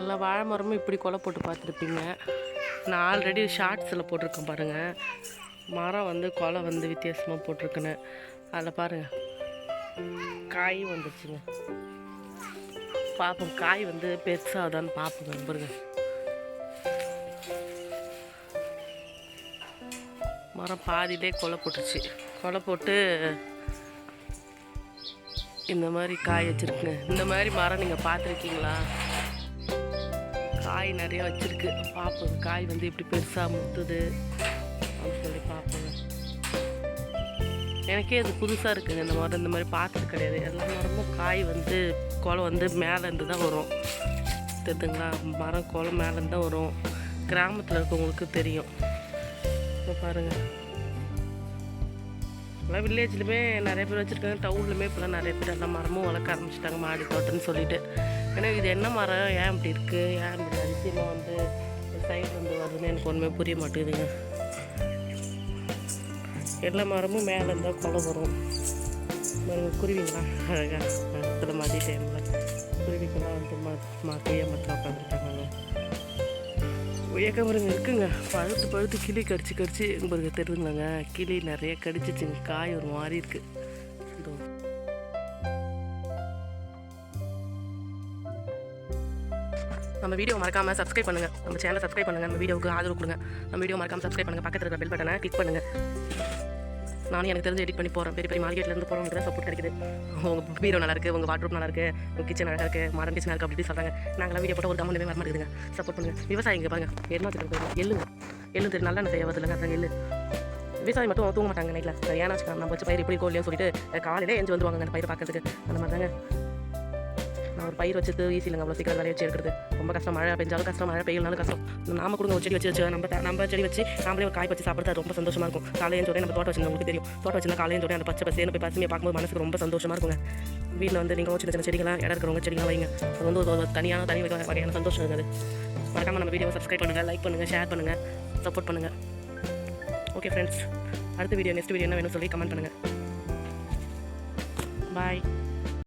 எல்லா வாழை மரமும் இப்படி கொலை போட்டு பார்த்துருப்பீங்க. நான் ஆல்ரெடி ஷார்ட்ஸில் போட்டிருக்கேன் பாருங்கள் மரம் வந்து கொலை வந்து வித்தியாசமாக போட்டிருக்குன்னு. அதில் பாருங்கள் காய் வந்துச்சுங்க. பார்ப்போம் காய் வந்து பெருசாகுதான்னு பார்ப்போங்க பாருங்க மரம் பாதியிலே கொலை போட்டுருச்சு. கொலை போட்டு இந்த மாதிரி காய் வச்சுருக்குங்க. இந்த மாதிரி மரம் நீங்கள் பார்த்துருக்கீங்களா? காய் நிறைய வச்சுருக்கு. பார்ப்போம் காய் வந்து இப்படி பெருசாக முத்துது அப்படின்னு சொல்லி பார்ப்போங்க எனக்கே இது புதுசாக இருக்குங்க இந்த மரம் இந்த மாதிரி பார்த்தது கிடையாது. எல்லா மரமும் காய் வந்து குளம் வந்து மேலேருந்து தான் வரும். தெரியுதுங்களா? மரம் குளம் மேலேருந்து தான் வரும். கிராமத்தில் இருக்கவங்களுக்கு தெரியும். இப்போ பாருங்கள் எல்லாம் வில்லேஜ்லையுமே நிறைய பேர் வச்சுருக்காங்க. டவுன்லையுமே இப்போலாம் நிறைய பேர் எல்லாம் மரமும் வளர்க்க ஆரம்பிச்சிட்டாங்க. மாடி தோட்டம்னு சொல்லிட்டு. ஏன்னா இது என்ன மரம்? ஏன் இப்படி இருக்குது ஏன் இப்படி அதிசயமாக வந்து சைடு வந்து வருதுன்னு எனக்கு ஒன்றுமே புரிய மாட்டேங்குதுங்க. எல்லா மரமும் மேலே இருந்தால் கொலை வரும். குருவிங்களா? அழகாக இடத்துல மதிய டைமில் குருவிக்கெல்லாம் வந்து ம மா கொய்யா உட்காந்துருக்காங்க ஏக்க மரங்க இருக்குங்க. பழுத்து பழுத்து கிளி கடிச்சு கடிச்சு உங்களுக்கு பாருங்க தெரியுதுங்களாங்க. கிளி நிறைய கடிச்சிச்சுங்க காய் ஒரு மாதிரி இருக்கு. நம்ம வீடியோ மறக்காம சப்ஸ்கிரைப் பண்ணுங்க. நம்ம சேனலை சப்ஸ்கிரைப் பண்ணுங்க. நம்ம வீடியோவுக்கு ஆதரவு கொடுங்க. நம்ம வீடியோ மறக்காம சப்ஸ்கிரைப் பண்ணுங்க. பக்கத்தில் இருக்கிற பெல் பட்டனை கிளிக் பண்ணுங்க. நானும் எனக்கு தெரிஞ்சு எடிட் பண்ணி போகிறேன் பெரிய பெரிய மார்க்கெட்லேருந்து போகிறவங்க தான் சப்போர்ட் கிடைக்குது. உங்கள் பீரோ நல்லா இருக்குது உங்கள் வாட்ரூப் நல்லா இருக்குது உங்கள் கிச்சன் அழகாக இருக்குது மாடர்ன் கிச்சன் இருக்குது அப்படி சொல்கிறாங்க நாங்களாம் வீடியோ போட்டு ஒரு கமெண்ட்டுமே வர மாட்டேங்குதுங்க சப்போர்ட் பண்ணுங்க. விவசாயிங்க பாருங்க. என்ன தெரியும் எள்ளுங்க எள்ளு. தெரியும் நல்லா தேவை வருதுலங்க அதான் எள்ளு. விவசாயி மட்டும் தூங்க மாட்டாங்க நைட்டில் ஏன்னா வச்சுக்கோங்க நம்ம வச்சு பயிர் இப்படி கோல்லையும் சொல்லிட்டு காலையிலே எஞ்சி வந்துருவாங்க அந்த பயிர் பார்க்கறதுக்கு. அந்த மாதிரி தாங்க நான் ஒரு பயிர் வச்சது ஈஸி இல்லைங்க அவ்வளோ சீக்கிரம் வேலையை வச்சு எடுக்கிறது. ரொம்ப கஷ்டம். மழை பெஞ்சாலும் கஷ்டம். மழை பெய்யலனாலும் கஷ்டம். நாம கொடுங்க ஒரு செடி வச்சு வச்சு நம்ம நம்ம செடி வச்சு நாமளே ஒரு காய் வச்சு சாப்பிட்றது ரொம்ப சந்தோஷமா இருக்கும். காலையும் சொல்லி நம்ம தோட்டம் வச்சிருந்தா உங்களுக்கு தெரியும். தோட்டம் வச்சிருந்தா காலையும் சொல்லி அந்த பச்சை பசேன்னு போய் பசுமையை பார்க்கும்போது மனசுக்கு ரொம்ப சந்தோஷமா இருக்குங்க. வீட்டில் வந்து நீங்கள் சின்ன சின்ன செடிகளாக இடம் இருக்கிறவங்க செடிகளாக வைங்க. அது வந்து ஒரு தனியான தனி வகையான சந்தோஷம் இருக்குது மறக்காமல் மறக்காம நம்ம வீடியோவை சப்ஸ்கிரைப் பண்ணுங்கள் லைக் பண்ணுங்கள் ஷேர் பண்ணுங்கள் சப்போர்ட் பண்ணுங்கள் ஓகே ஃப்ரெண்ட்ஸ் அடுத்த வீடியோ நெக்ஸ்ட் வீடியோ என்ன வேணும் சொல்லி கமெண்ட் பண்ணுங்கள் பாய்